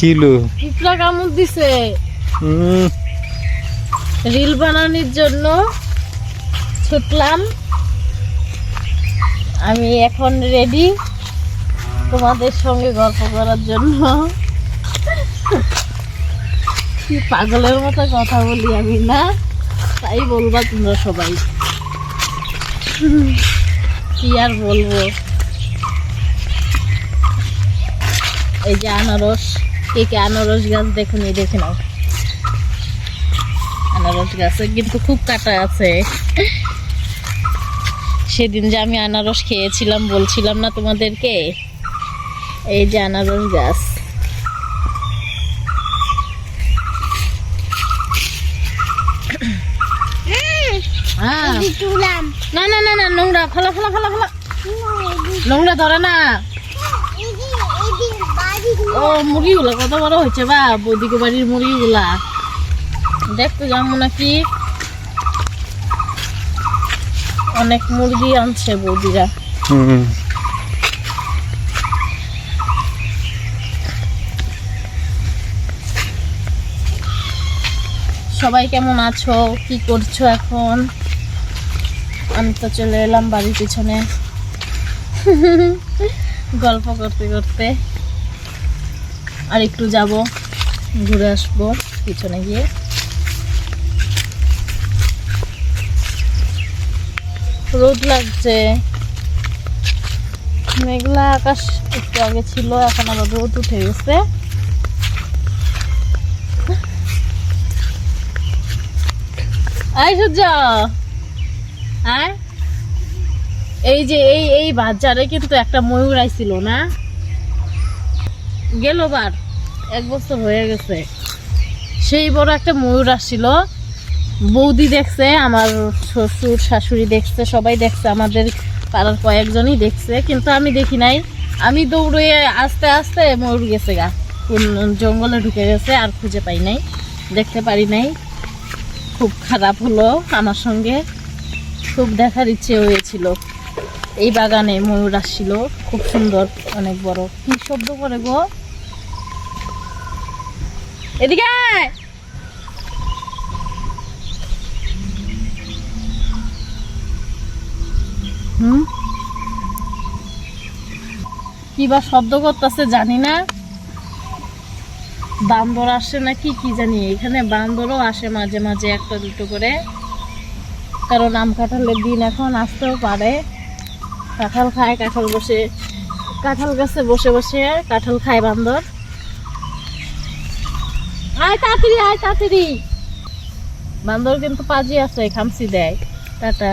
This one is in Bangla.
কিলো? পিঁপড়া কামড় দিছে। রিল বানানোর জন্য ছুটলাম। আমি এখন রেডি তোমাদের সঙ্গে গল্প করার জন্য। কি পাগলের মতো কথা বলি আমি না? তাই বলবা তোমরা সবাই। কি আর বলব? এই যে আনারস। কে কে আনারস গাছ দেখুন এই দেখে নাও আনারস গাছে কিন্তু খুব কাটা আছে। সেদিন যে আমি আনারস খেয়েছিলাম বলছিলাম না তোমাদেরকে? এই যে আনারস গাছ। না না না না নোংরা ফলা ফলা ফলা ফলা। নোংরা ধরে না। ও মুরগিগুলা কত বড় হয়েছে বা? বৌদিকে বাড়ির মুরগিগুলা। দেখতে যাব নাকি? অনেক মুরগি আনছে বৌদিরা। সবাই কেমন আছো? কি করছ এখন? আমি তো চলে এলাম বাড়ির পিছনে। গল্প করতে করতে। আর একটু যাব, ঘুরে আসব পিছনে গিয়ে। রোদ লাগছে। মেঘলা আকাশ একটু আগে ছিল, এখন আবার রোদ উঠে গেছে। আয় সূর্য! আয়। এই যে, এই এই বাজারে কিন্তু একটা ময়ূর আইছিল না? গেল বার, এক বছর হয়ে গেছে। সেই বড় একটা ময়ূর আসছিল। বৌদি দেখছে, আমার শ্বশুর, শাশুড়ি দেখছে, সবাই দেখছে, আমাদের পাড়ার কয়েকজনই দেখছে, কিন্তু আমি দেখি নাই। আমি দৌড়ে আস্তে আস্তে ময়ূর গেছে গা। কোন জঙ্গলে ঢুকে গেছে, আর খুঁজে পাই নাই, দেখতে পারি নাই। খুব খারাপ হলো আমার সঙ্গে। খুব দেখার ইচ্ছে হয়েছিল। এই বাগানে ময়ূর আসছিল, খুব সুন্দর, অনেক বড়। কি শব্দ করে গো? এদিকে কি বা শব্দ করতেছে জানি না। বান্দর আসে নাকি কি জানি, এখানে বান্দরও আসে মাঝে মাঝে একটা দুটো করে। কারণ আম কাঁঠালের দিন এখন আসতেও পারে। কাঁঠাল খায়, কাঁঠাল বসে, কাঁঠাল গাছে বসে বসে কাঁঠাল খায় বান্দর। আয় তাড়াতাড়ি আয় তাড়াতাড়ি। বান্দর কিন্তু পাজি আছে খামসি দেয়। টাটা।